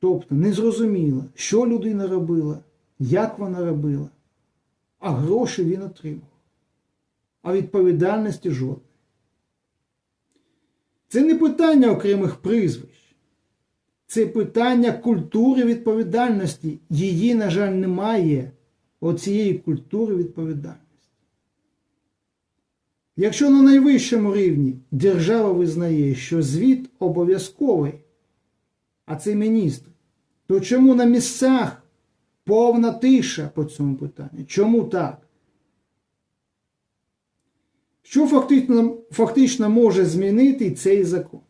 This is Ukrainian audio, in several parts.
Тобто не зрозуміло, що людина робила, як вона робила, а гроші він отримав. А відповідальності жодної. Це не питання окремих прізвищ. Це питання культури відповідальності. Її, на жаль, немає оцієї культури відповідальності. Якщо на найвищому рівні держава визнає, що звіт обов'язковий, а це міністр, то чому на місцях повна тиша по цьому питанню? Чому так? Що фактично, фактично може змінити цей закон?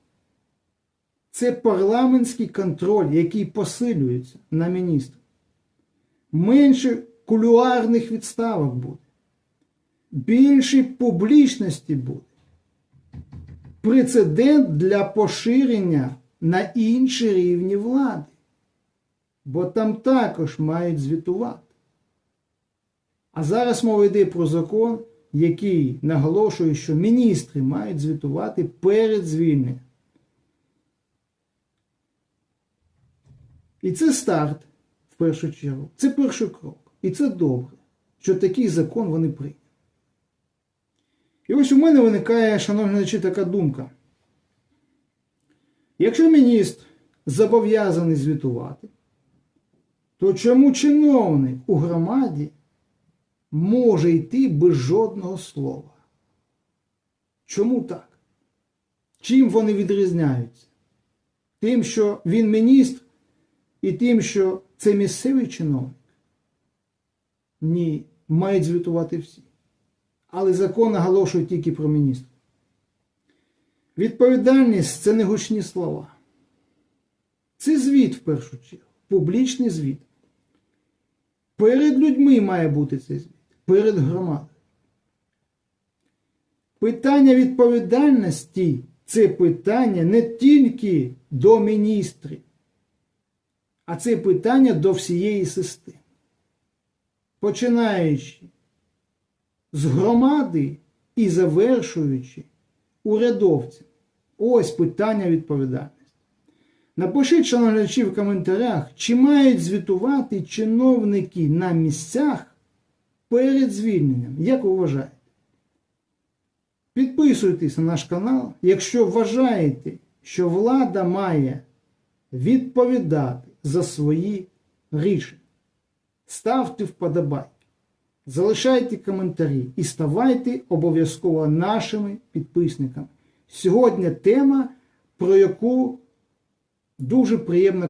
Це парламентський контроль, який посилюється на міністра. Менше кулуарних відставок буде. Більше публічності буде. Прецедент для поширення на інші рівні влади. Бо там також мають звітувати. А зараз мова йде про закон, який наголошує, що міністри мають звітувати перед звільненням. І це старт, в першу чергу. Це перший крок. І це добре, що такий закон вони прийняли. І ось у мене виникає, шановні глядачі, така думка. Якщо міністр зобов'язаний звітувати, то чому чиновник у громаді може йти без жодного слова? Чому так? Чим вони відрізняються? Тим, що він міністр, і тим, що це місцевий чиновник? Ні, мають звітувати всі. Але закон наголошує тільки про міністра. Відповідальність це не гучні слова. Це звіт в першу чергу, публічний звіт. Перед людьми має бути цей звіт, перед громадою. Питання відповідальності це питання не тільки до міністрів, а це питання до всієї системи. Починаючи з громади і завершуючи урядовцям. Ось питання відповідальності. Напишіть, шановні глядачі, в коментарях, чи мають звітувати чиновники на місцях перед звільненням. Як ви вважаєте? Підписуйтесь на наш канал, якщо вважаєте, що влада має відповідати за свої рішення. Ставте вподобайки, залишайте коментарі і ставайте обов'язково нашими підписниками. Сьогодні тема, про яку дуже приємно